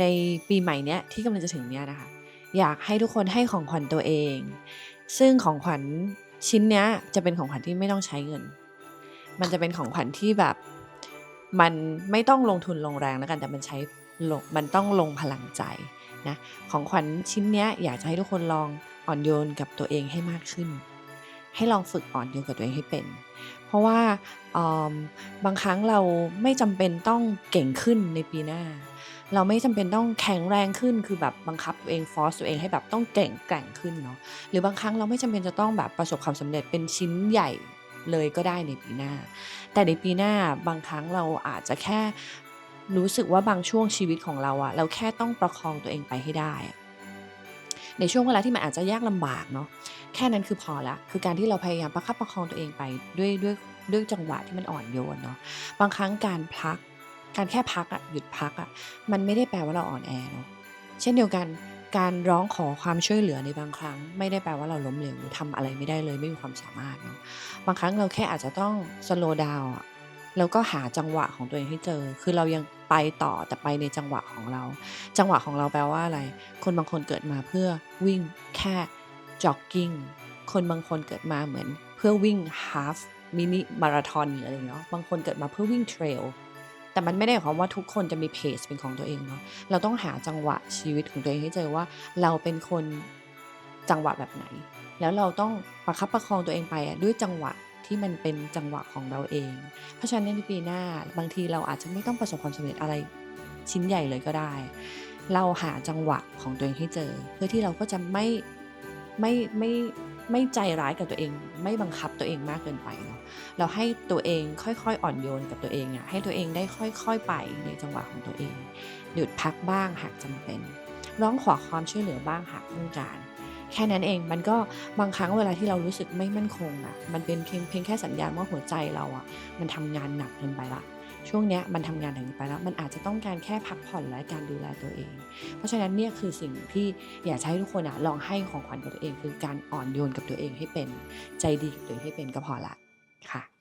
ในปีใหม่เนี้ยที่กำลังจะถึงเนี้ยนะคะ อยากให้ทุกคนให้ของขวัญตัวเอง ซึ่งของขวัญชิ้นเนี้ยจะเป็นของขวัญที่ไม่ต้องใช้เงิน มันจะเป็นของขวัญที่แบบ มันไม่ต้องลงทุนลงแรงแล้วกัน แต่มันใช้มันต้องลงพลังใจนะของขวัญชิ้นเนี้ยอยากจะให้ทุกคนลองอ่อนโยนกับตัวเองให้มากขึ้น ให้ลองฝึกอ่อนโยนกับตัวเองให้เป็น เพราะว่าบางครั้งเราไม่จำเป็นต้องเก่งขึ้นในปีหน้า เราไม่จำเป็นต้องแข็งแรงขึ้นคือแบบบังคับตัวเองฟอร์สตัวเองให้แบบต้องเก่งแกร่งขึ้นเนาะหรือบางครั้งเราไม่จำเป็นจะต้องแบบประสบความสำเร็จเป็นชิ้นใหญ่เลยก็ได้ในปีหน้า แต่ในปีหน้าบางครั้งเราอาจจะแค่รู้สึกว่าบางช่วงชีวิตของเราอะเราแค่ต้องประคองตัวเองไปให้ได้ ในช่วงเวลาที่มันอาจจะยากลำบากเนาะแค่นั้นคือพอละคือการที่เราพยายามประคับประคองตัวเองไปด้วยด้วยด้วยจังหวะที่มันอ่อนโยนเนาะบางครั้งการพัก การแค่พักอะหยุดพักอะมันไม่ได้แปลว่าเราอ่อนแอเนาะเช่นเดียวกันการร้องขอความช่วยเหลือในบางครั้ง ไม่ได้แปลว่าเราล้มเหลวหรือทำอะไรไม่ได้เลยไม่มีความสามารถเนาะบางครั้งเราแค่อาจจะต้อง slow down อะ แล้วก็หาจังหวะของตัวเองให้เจอ คือเรายังไปต่อแต่ไปในจังหวะของเรา จังหวะของเราแปลว่าอะไร คนบางคนเกิดมาเพื่อวิ่งแค่ jogging คนบางคนเกิดมาเหมือน เพื่อวิ่ง half มินิมาราธอนหรืออะไรเนาะ บางคนเกิดมาเพื่อวิ่งเทรล แต่มันไม่ได้หมายความว่าทุกคนจะมีเพจเป็นของตัวเองเนาะ เราต้องหาจังหวะชีวิตของตัวเองให้เจอว่า เราเป็นคนจังหวะแบบไหน แล้วเราต้องประคับประคองตัวเองไปด้วยจังหวะ ที่มันเป็นจังหวะของเราเอง เพราะฉะนั้นในปีหน้าบางทีเราอาจจะไม่ต้องประสบความสำเร็จอะไรชิ้นใหญ่เลยก็ได้ เราหาจังหวะของตัวเองให้เจอ เพื่อที่เราก็จะไม่ไม่ไม่ไม่ใจร้ายกับตัวเอง ไม่บังคับตัวเองมากเกินไปเนาะเราให้ตัวเองค่อยๆ อ่อนโยนกับตัวเองอะให้ตัวเองได้ค่อย ๆ ไปในจังหวะของตัวเอง หยุดพักบ้างหากจำเป็น ร้องขอความช่วยเหลือบ้างหากต้องการ แค่นั้นเองมันก็บางครั้งเวลาที่เรารู้สึกไม่มั่นคงอะมันเป็นเพียงเพียงแค่สัญญาณว่าหัวใจเราอะมันทำงานหนักเกินไปละช่วงเนี้ยมันทำงานถึงไปแล้วมันอาจจะต้องการแค่พักผ่อนและการดูแลตัวเอง เพราะฉะนั้นเนี่ยคือสิ่งที่อยากให้ทุกคนอะลองให้ของขวัญกับตัวเอง คือการอ่อนโยนกับตัวเองให้เป็นใจดีกับตัวเองให้เป็นก็พอละค่ะ